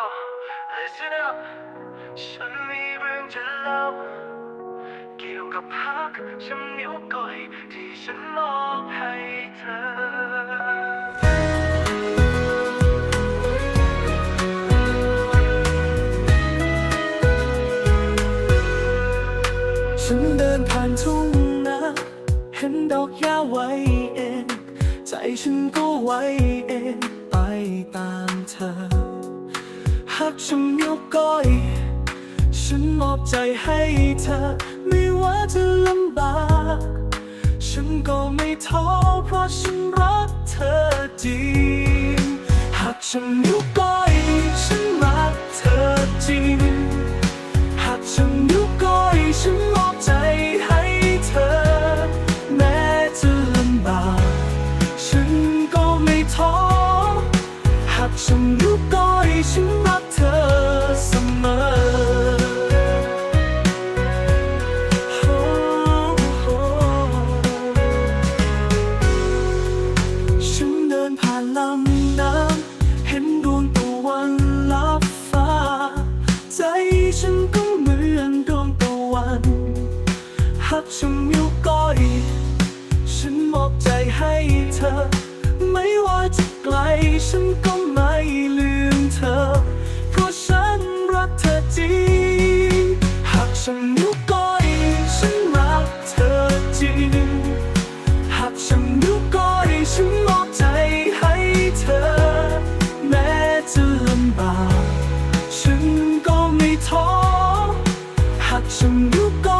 Yo listen up ฉันมีเรื่องจะเล่าเกี่ยวกับพักฉันนิ้วก้อยที่ฉันมอบให้เธอฉันเดินผ่านทุ่งนาเห็นดอกหญ้าไว้เอง ใจฉันก็ไว้เอง ก้อย ฉันมอบใจให้เธอ ไม่ว่าจะลำบาก ฉันก็ไม่ท้อเพราะฉันรักเธอจริง หากฉันนิ้วก้อย ฉันรักเธอจริง หากฉันนิ้วก้อย ฉันมอบใจให้เธอ แม้จะลำบาก ฉันก็ไม่ท้อ หากฉันนิ้วก้อยฉัน ลำน้ำเห็นดวงตะวันลับฟ้า ใจฉันก็เหมือนดวงตะวันหักฉันนิ้วก้อยฉันมอบใจให้เธอ ไม่ว่าจะไกลฉันก็ไม่ลืมเธอ เพราะฉันรักเธอจริงหากฉันนิ้วก้อย some you go